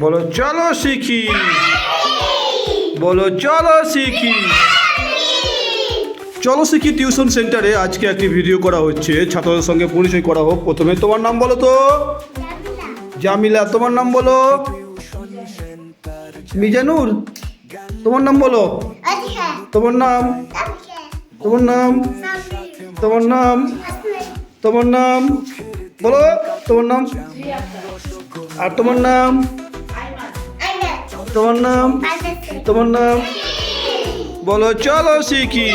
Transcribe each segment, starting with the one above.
বলো, চলো শিখি। বলো, চলো শিখি। চলো শিখি টিউশন সেন্টারে। আজকে একটি ভিডিও করা হচ্ছে। ছাত্রদের সঙ্গে পরিচয় করা হোক প্রথমে। তোমার নাম বলো তো? জামিলা। তোমার নাম বলো? মিজানুর। তোমার নাম বলো? তোমার নাম? তোমার নাম? তোমার নাম? তোমার নাম? বলো, তোমার নাম? আর তোমার নাম? তোমার নাম? তোমার নাম? বলো, চলো শিখি।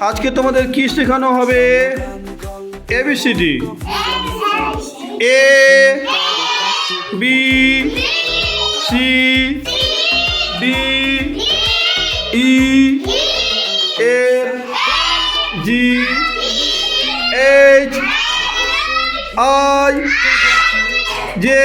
আজকে তোমাদের কি শেখানো হবে? ABCD A B C D E F G H I J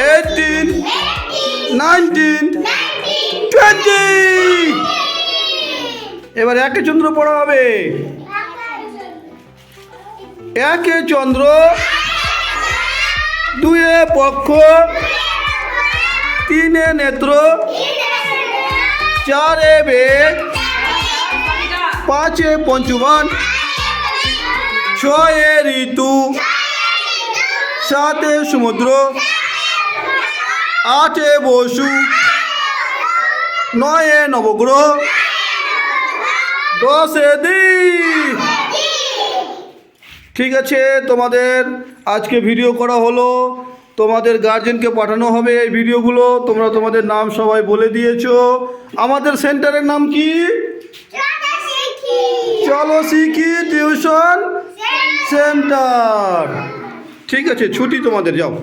18, 19, 20 এবার একে চন্দ্র পড়া হবে। একে চন্দ্র দুয়ে পক্ষ তিনে নেত্র চারে বে পাঁচে পঞ্চুবান ছয়ে ঋতু সাতে সমুদ্র আটে বসু। নয়ে নবগ্রহ। দশে দ্বীপ। ঠিক আছে তোমাদের আজকে ভিডিও করা হলো। তোমাদের গার্জেনকে পাঠানো হবে এই ভিডিওগুলো তোমরা তোমাদের নাম সবাই বলে দিয়েছ। আমাদের সেন্টারের নাম কি? চলো শিখি টিউশন সেন্টার ঠিক আছে ছুটি তোমাদের যাও।